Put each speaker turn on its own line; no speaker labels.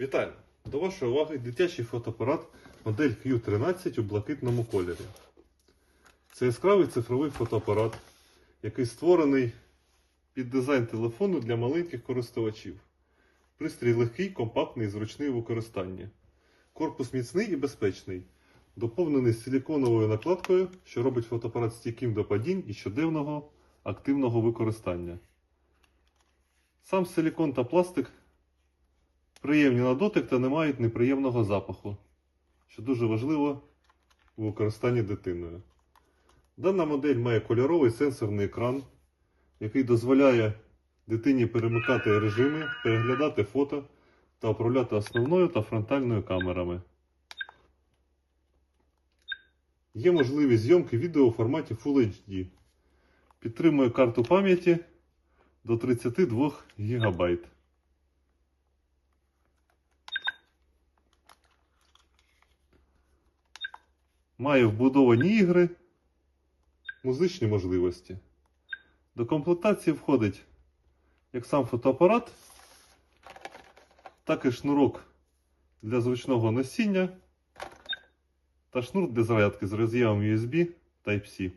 Вітаю! До вашої уваги дитячий фотоапарат модель Q13 у блакитному кольорі. Це яскравий цифровий фотоапарат, який створений під дизайн телефону для маленьких користувачів. Пристрій легкий, компактний і зручний у використанні. Корпус міцний і безпечний, доповнений силіконовою накладкою, що робить фотоапарат стійким до падінь і щоденного активного використання. Сам силікон та пластик приємні на дотик та не мають неприємного запаху, що дуже важливо у використанні дитиною. Дана модель має кольоровий сенсорний екран, який дозволяє дитині перемикати режими, переглядати фото та управляти основною та фронтальною камерами. Є можливість зйомки відео у форматі Full HD. Підтримує карту пам'яті до 32 ГБ. Має вбудовані ігри, музичні можливості. До комплектації входить як сам фотоапарат, так і шнурок для зручного носіння та шнур для зарядки з роз'ємом USB Type-C.